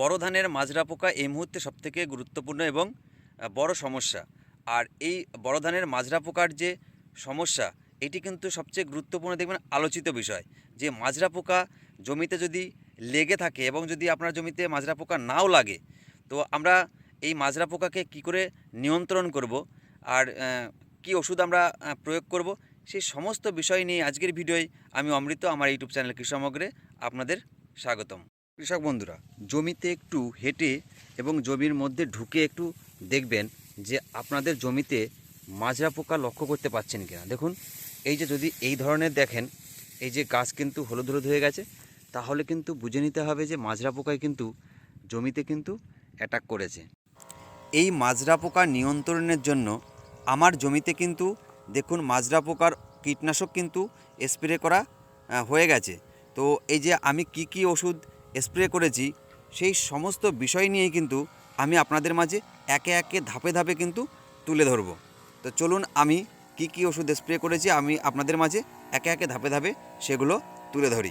বড় ধানের মাজরা পোকা এই মুহূর্তে সবথেকে গুরুত্বপূর্ণ এবং বড় সমস্যা। আর এই বড় ধানের মাজরা পোকার যে সমস্যা, এটি কিন্তু সবচেয়ে গুরুত্বপূর্ণ দেখবেন আলোচিত বিষয়। যে মাজরা পোকা জমিতে যদি লেগে থাকে এবং যদি আপনার জমিতে মাজরা পোকা নাও লাগে, তো আমরা এই মাজরা পোকাকে কি করে নিয়ন্ত্রণ করব? আর কি ওষুধ আমরা প্রয়োগ করব? সেই সমস্ত বিষয় নিয়ে আজকের ভিডিওয় আমি অমৃত, আমার ইউটিউব চ্যানেল কৃষমগ্রে আপনাদের স্বাগতম। কৃষক বন্ধুরা, জমিতে একটু হেঁটে এবং জমির মধ্যে ঢুকে একটু দেখবেন যে আপনাদের জমিতে মাজরা পোকা লক্ষ্য করতে পারছেন কিনা। দেখুন, এই যে যদি এই ধরনের দেখেন, এই যে গাছ কিন্তু হলুদ হলুদ হয়ে গেছে, তাহলে কিন্তু বুঝে নিতে হবে যে মাজরা পোকায় কিন্তু জমিতে কিন্তু অ্যাটাক করেছে। এই মাজরা পোকা নিয়ন্ত্রণের জন্য আমার জমিতে কিন্তু, দেখুন, মাজরা পোকার কীটনাশক কিন্তু স্প্রে করা হয়ে গেছে। তো এই যে আমি কি কি ওষুধ স্প্রে করেছি, সেই সমস্ত বিষয় নিয়ে কিন্তু আমি আপনাদের মাঝে একে একে ধাপে ধাপে কিন্তু তুলে ধরব। তো চলুন আমি কি কি ওষুধ স্প্রে করেছি আমি আপনাদের মাঝে একে একে ধাপে ধাপে সেগুলো তুলে ধরি।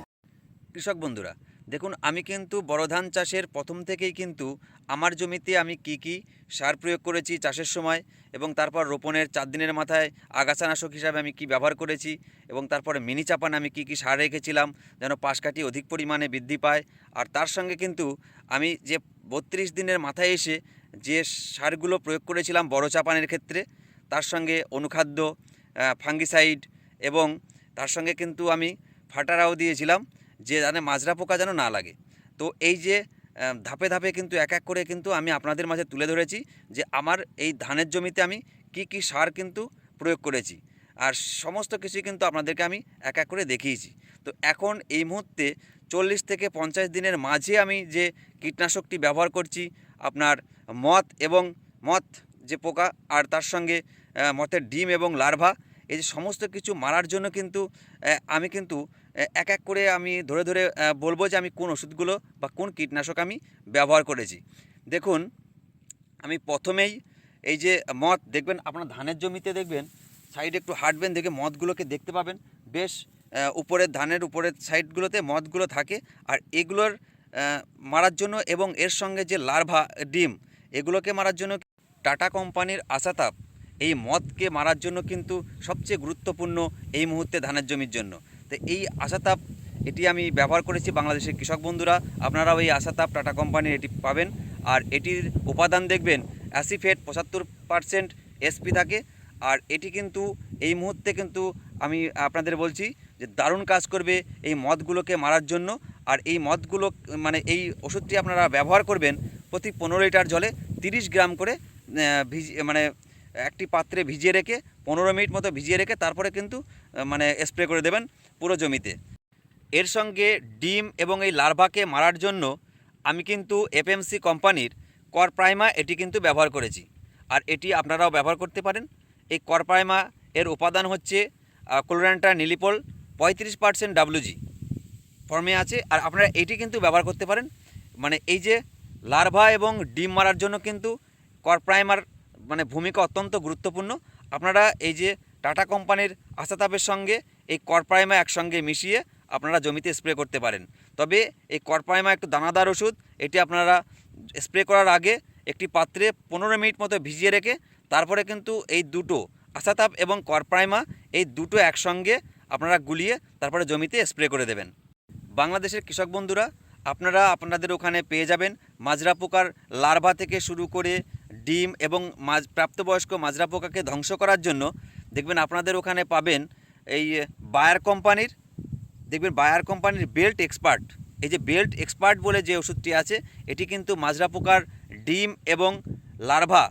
কৃষক বন্ধুরা দেখুন, আমি কিন্তু বড় ধান চাষের প্রথম থেকেই কিন্তু আমার জমিতে আমি কি কি সার প্রয়োগ করেছি চাষের সময় এবং তারপর রোপণের চার দিনের মাথায় আগাছানাশক হিসাবে আমি কি ব্যবহার করেছি এবং তারপরে মিনি চাপান আমি কি কি সার রেখেছিলাম যেন পাশ কাঠি অধিক পরিমাণে বৃদ্ধি পায়। আর তার সঙ্গে কিন্তু আমি যে বত্রিশ দিনের মাথায় এসে যে সারগুলো প্রয়োগ করেছিলাম বড় চাপানের ক্ষেত্রে, তার সঙ্গে অনুখাদ্য ফাঙ্গিসাইড এবং তার সঙ্গে কিন্তু আমি ফাটারাও দিয়েছিলাম। যে জানে মাজরা পোকা যেন না লাগে। তো এই যে ধাপে ধাপে কিন্তু এক এক করে কিন্তু আমি আপনাদের মাঝে তুলে ধরেছি যে আমার এই ধানের জমিতে আমি কি কি সার কিন্তু প্রয়োগ করেছি। আর সমস্ত কিছু কিন্তু আপনাদেরকে আমি এক এক করে দেখিয়েছি। তো এখন এই মুহূর্তে চল্লিশ থেকে পঞ্চাশ দিনের মাঝে আমি যে কীটনাশকটি ব্যবহার করছি, আপনার মথ এবং মথ যে পোকা আর তার সঙ্গে মথের ডিম এবং লার্ভা, এই যে সমস্ত কিছু মারার জন্য কিন্তু আমি কিন্তু এক এক করে আমি ধরে ধরে বলব যে আমি কোন ওষুধগুলো বা কোন কীটনাশক আমি ব্যবহার করেছি। দেখুন, আমি প্রথমেই এই যে মদ, দেখবেন আপনার ধানের জমিতে দেখবেন, সাইডে একটু হাঁটবেন, দেখে মদগুলোকে দেখতে পাবেন। বেশ উপরের ধানের উপরের সাইডগুলোতে মদগুলো থাকে। আর এগুলোর মারার জন্য এবং এর সঙ্গে যে লার্ভা, ডিম, এগুলোকে মারার জন্য টাটা কোম্পানির আশাতাপ। এই মদকে মারার জন্য কিন্তু সবচেয়ে গুরুত্বপূর্ণ এই মুহূর্তে ধানের জমির জন্য। তো এই আশাতাপ এটি আমি ব্যবহার করেছি বাংলাদেশের কৃষক বন্ধুরা। আপনারাও এই আশাতাপ টাটা কোম্পানির এটি পাবেন। আর এটির উপাদান দেখবেন অ্যাসিফেট পঁচাত্তর পারসেন্ট এসপি থাকে। আর এটি কিন্তু এই মুহূর্তে কিন্তু আমি আপনাদের বলছি যে দারুণ কাজ করবে এই মদগুলোকে মারার জন্য। আর এই মদগুলো মানে এই ওষুধটি আপনারা ব্যবহার করবেন প্রতি পনেরো লিটার জলে তিরিশ গ্রাম করে আহ, ভিজি মানে একটি পাত্রে ভিজিয়ে রেখে পনেরো মিনিট মতো ভিজিয়ে রেখে তারপরে কিন্তু মানে স্প্রে করে দেবেন পুরো জমিতে। এর সঙ্গে ডিম এবং এই লার্ভাকে মারার জন্য আমি কিন্তু এফএমসি কোম্পানির করপ্রাইমা এটি কিন্তু ব্যবহার করেছি। আর এটি আপনারাও ব্যবহার করতে পারেন। এই করপ্রাইমা এর উপাদান হচ্ছে ক্লোরান্টা নিলিপল, পঁয়ত্রিশ পার্সেন্ট ডাব্লুজি ফর্মে আছে। আর আপনারা এটি কিন্তু ব্যবহার করতে পারেন। মানে এই যে লার্ভা এবং ডিম মারার জন্য কিন্তু করপ্রাইমার মানে ভূমিকা অত্যন্ত গুরুত্বপূর্ণ। আপনারা এই যে টাটা কোম্পানির আশাতাপের সঙ্গে এই করপ্রাইমা একসঙ্গে মিশিয়ে আপনারা জমিতে স্প্রে করতে পারেন। তবে এই করপ্রাইমা একটু দানাদার ওষুধ, এটি আপনারা স্প্রে করার আগে একটি পাত্রে পনেরো মিনিট মতো ভিজিয়ে রেখে তারপরে কিন্তু এই দুটো আশাতাপ এবং করপ্রাইমা এই দুটো একসঙ্গে আপনারা গুলিয়ে তারপরে জমিতে স্প্রে করে দেবেন। বাংলাদেশের কৃষক বন্ধুরা, আপনারা আপনাদের ওখানে পেয়ে যাবেন মাজরা পোকার লার্ভা থেকে শুরু করে ডিম এবং মাছ প্রাপ্তবয়স্ক মাজরা পোকাকে ধ্বংস করার জন্য দেখবেন আপনাদের ওখানে পাবেন এই বায়ার কোম্পানির, দেখবেন বায়ার কোম্পানির বেল্ট এক্সপার্ট। এই যে বেল্ট এক্সপার্ট বলে যে ওষুধটি আছে, এটি কিন্তু মাজরা পোকার ডিম এবং লার্ভা।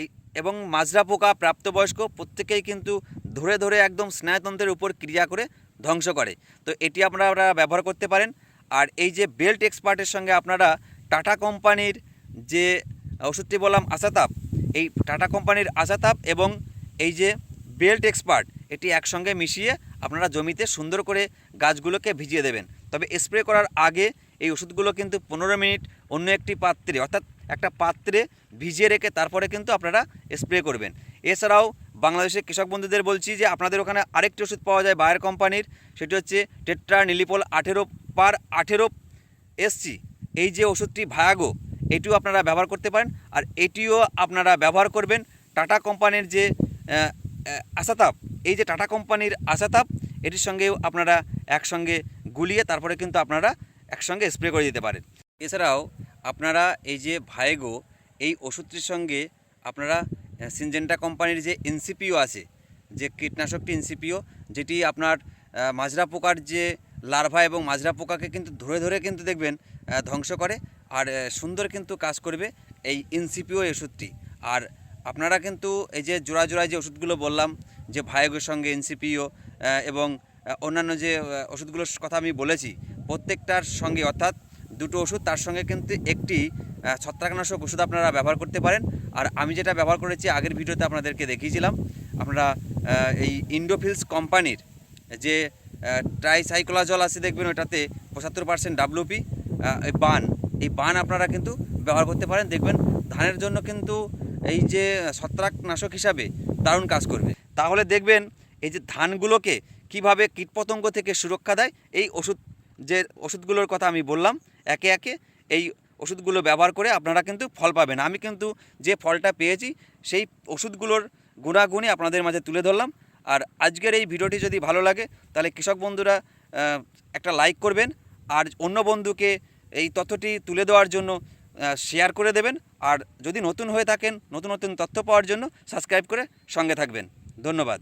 এই, এবং মাজরা পোকা প্রাপ্তবয়স্ক প্রত্যেকেই কিন্তু ধরে ধরে একদম স্নায়ুতন্ত্রের উপর ক্রিয়া করে ধ্বংস করে। তো এটি আপনারা ব্যবহার করতে পারেন। আর এই যে বেল্ট এক্সপার্টের সঙ্গে আপনারা টাটা কোম্পানির যে ওষুধটি বললাম আশাতাপ। এই টাটা কোম্পানির আশাতাপ এবং এই যে বেল্ট এক্সপার্ট, এটি একসঙ্গে মিশিয়ে আপনারা জমিতে সুন্দর করে গাছগুলোকে ভিজিয়ে দেবেন। তবে স্প্রে করার আগে এই ওষুধগুলো কিন্তু পনেরো মিনিট অন্য একটি পাত্রে, অর্থাৎ একটা পাত্রে ভিজিয়ে রেখে তারপরে কিন্তু আপনারা স্প্রে করবেন। এছাড়াও বাংলাদেশের কৃষক বন্ধুদের বলছি যে, আপনাদের ওখানে আরেকটি ওষুধ পাওয়া যায় বায়ার কোম্পানির, সেটি হচ্ছে টেট্রা নিলিপল আঠেরো পার আঠেরো এসসি। এই যে ওষুধটি ভায়াগো এটিও আপনারা ব্যবহার করতে পারেন আর এটিও আপনারা ব্যবহার করবেন টাটা কোম্পানির যে আশাতাপ, এই যে টাটা কোম্পানির আশাতাপ, এটির সঙ্গেও আপনারা একসঙ্গে গুলিয়ে তারপরে কিন্তু আপনারা একসঙ্গে স্প্রে করে দিতে পারেন। এছাড়াও আপনারা এই যে ভায়েগো এই ওষুধটির সঙ্গে আপনারা সিনজেন্টা কোম্পানির যে এনসিপিও আছে, যে কীটনাশকটি এনসিপিও যেটি আপনার মাজরা পোকার যে লার্ভা এবং মাজরা পোকাকে কিন্তু ধরে ধরে কিন্তু দেখবেন ধ্বংস করে। আর সুন্দর কিন্তু কাজ করবে এই এনসিপিও ওষুধটি। আর আপনারা কিন্তু এই যে জোড়া জোড়ায় যে ওষুধগুলো বললাম, যে ভায়োগের সঙ্গে এনসিপিও এবং অন্যান্য যে ওষুধগুলোর কথা আমি বলেছি, প্রত্যেকটার সঙ্গে, অর্থাৎ দুটো ওষুধ তার সঙ্গে কিন্তু একটি ছত্রাকনাশক ওষুধ আপনারা ব্যবহার করতে পারেন। আর আমি যেটা ব্যবহার করেছি, আগের ভিডিওতে আপনাদেরকে দেখিয়েছিলাম। আপনারা এই ইন্ডোফিলস কোম্পানির যে ট্রাইসাইক্লোজল আছে দেখবেন ওটাতে, পঁচাত্তর পার্সেন্ট ডাব্লুপি এই বান। এই বান আপনারা কিন্তু ব্যবহার করতে পারেন। দেখবেন ধানের জন্য কিন্তু এই যে ছত্রাকনাশক হিসাবে দারুণ কাজ করবে। তাহলে দেখবেন এই যে ধানগুলোকে কীভাবে কীটপতঙ্গ থেকে সুরক্ষা দেয়, এই ওষুধ যে ওষুধগুলোর কথা আমি বললাম, একে একে এই ওষুধগুলো ব্যবহার করে আপনারা কিন্তু ফল পাবেন। আমি কিন্তু যে ফলটা পেয়েছি, সেই ওষুধগুলোর গুণাগুণই আপনাদের মাঝে তুলে ধরলাম। আর আজকের এই ভিডিওটি যদি ভালো লাগে, তাহলে কৃষক বন্ধুরা একটা লাইক করবেন, আর অন্য বন্ধুকে এই তথ্যটি তুলে দেওয়ার জন্য শেয়ার করে দেবেন, আর যদি নতুন হয়ে থাকেন, নতুন নতুন তথ্য পাওয়ার জন্য সাবস্ক্রাইব করে সঙ্গে থাকবেন। ধন্যবাদ।